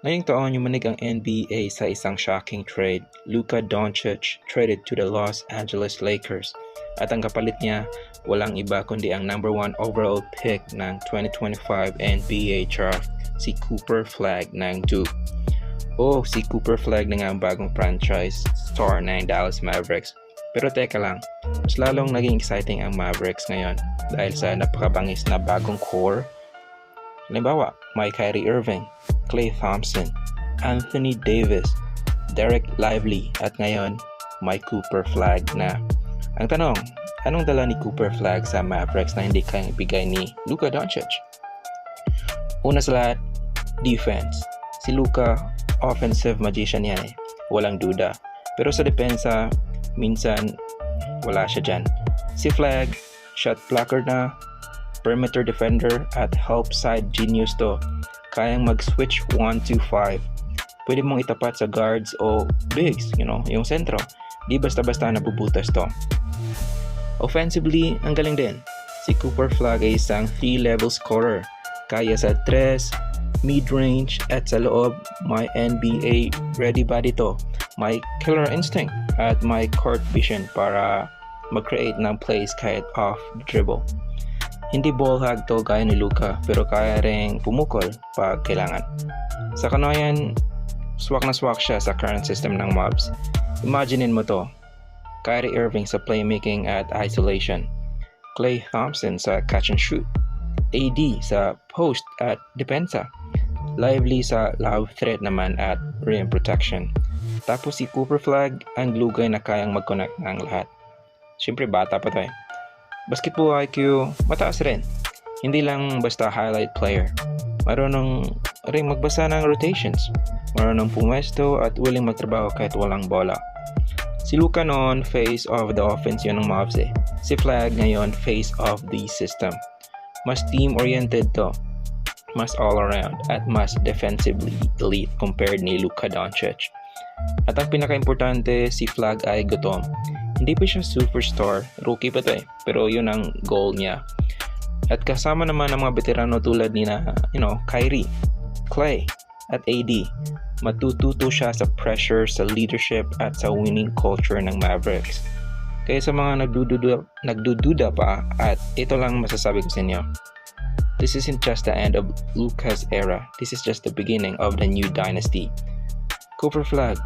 Ngayong taon, yumanig ang NBA sa isang shocking trade. Luka Doncic traded to the Los Angeles Lakers. At ang kapalit niya, walang iba kundi ang number one overall pick ng 2025 NBA draft, si Cooper Flag ng Duke. Oh, si Cooper Flag na nga ang bagong franchise star ng Dallas Mavericks. Pero teka lang, mas lalong naging exciting ang Mavericks ngayon dahil sa napakabangis na bagong core. Halimbawa, may Kyrie Irving, Klay Thompson, Anthony Davis, Derek Lively at ngayon may Cooper Flag na. Ang tanong, anong dala ni Cooper Flag sa Mavericks na hindi kayang ibigay ni Luka Doncic? Una sa lahat, defense. Si Luka, offensive magician yan eh. Walang duda. Pero sa depensa, minsan wala siya dyan. Si Flag, shot blocker na, perimeter defender at help side genius to. Kayang mag-switch 1-2-5. Pwede mong itapat sa guards o bigs, you know, yung sentro. Di basta-basta nabubutas to. Offensively, ang galing din. Si Cooper Flag ay isang 3-level scorer. Kaya sa 3, mid-range at sa loob, may NBA ready body to. May killer instinct at may court vision para mag-create ng plays kahit off the dribble. Hindi ball hog to gaya ni Luka pero kaya ring pumukol pag kailangan. Sa kanoyan, swak na swak siya sa current system ng mobs. Imaginein mo to. Kyrie Irving sa playmaking at isolation. Clay Thompson sa catch and shoot. AD sa post at depensa. Lively sa lob threat naman at rim protection. Tapos si Cooper Flag ang lugay na kayang mag-connect ng lahat. Siyempre bata pa to eh. Basketball IQ, mataas rin. Hindi lang basta highlight player. Marunong rin magbasa ng rotations. Marunong pumesto at willing magtrabaho kahit walang bola. Si Luka noon face of the offense yun ng Mavs eh. Si Flag ngayon face of the system. Mas team-oriented to. Mas all-around at mas defensively elite compared ni Luka Doncic. At ang pinaka-importante, si Flag ay gutom. Hindi pa siya superstar, rookie pa to eh, pero yun ang goal niya. At kasama naman ang mga veterano tulad ni na, you know, Kyrie, Clay, at AD. Matututo siya sa pressure, sa leadership, at sa winning culture ng Mavericks. Kaya sa mga nagdududa, nagdududa pa, at ito lang masasabi ko sa inyo, this isn't just the end of Luca's era. This is just the beginning of the new dynasty. Cooper Flag,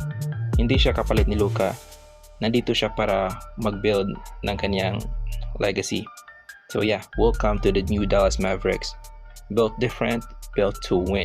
hindi siya kapalit ni Luca. Nandito siya para mag-build ng kanyang legacy. So yeah, welcome to the new Dallas Mavericks. Built different, built to win.